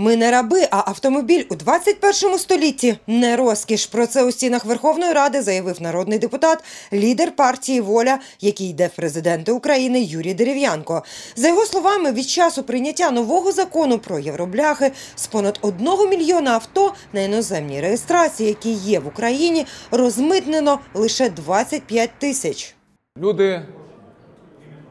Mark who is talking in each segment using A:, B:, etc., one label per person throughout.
A: Ми не раби, а автомобіль у 21 столітті не розкіш. Про це у стінах Верховної Ради заявив народний депутат, лідер партії Воля, який йде в президенти України Юрій Дерев'янко. За його словами, від часу прийняття нового закону про євробляхи з понад одного мільйона авто на іноземній реєстрації, які є в Україні, розмитнено лише 25 тисяч.
B: Люди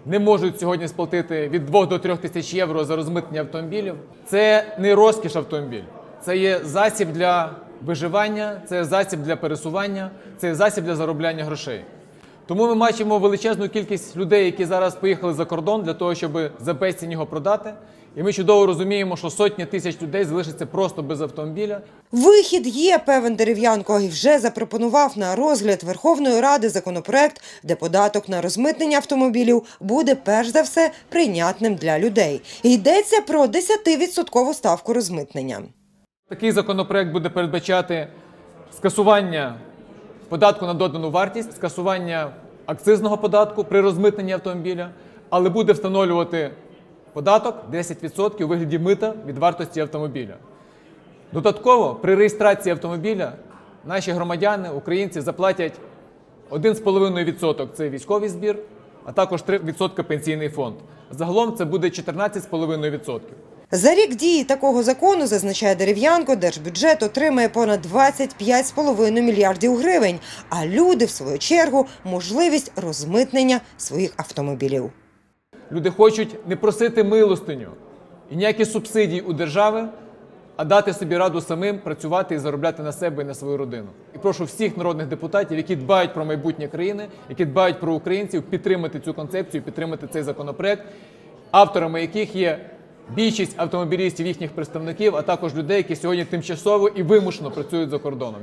B: не можуть сьогодні сплатити від 2 до 3 тисяч євро за розмитнення автомобілів. Це не розкіш автомобіль, це є засіб для виживання, це засіб для пересування, це засіб для заробляння грошей. Тому ми бачимо величезну кількість людей, які зараз поїхали за кордон для того, щоб за безцінь його продати. І ми чудово розуміємо, що сотні тисяч людей залишаться просто без автомобіля.
A: Вихід є, певен Дерев'янко, і вже запропонував на розгляд Верховної Ради законопроект, де податок на розмитнення автомобілів буде перш за все прийнятним для людей. Йдеться про 10% ставку розмитнення.
B: Такий законопроект буде передбачати скасування податку на додану вартість, скасування акцизного податку при розмитненні автомобіля, але буде встановлювати податок 10% у вигляді мита від вартості автомобіля. Додатково при реєстрації автомобіля наші громадяни, українці заплатять 1,5% це військовий збір, а також 3% пенсійний фонд. Загалом це буде 14,5%.
A: За рік дії такого закону, зазначає Дерев'янко, держбюджет отримає понад 25,5 мільярдів гривень, а люди, в свою чергу, можливість розмитнення своїх автомобілів.
B: Люди хочуть не просити милостиню і ніякі субсидії у держави, а дати собі раду самим працювати і заробляти на себе і на свою родину. І прошу всіх народних депутатів, які дбають про майбутнє країни, які дбають про українців, підтримати цю концепцію, підтримати цей законопроект, авторами яких є більшість автомобілістів, їхніх представників, а також людей, які сьогодні тимчасово і вимушено працюють за кордоном.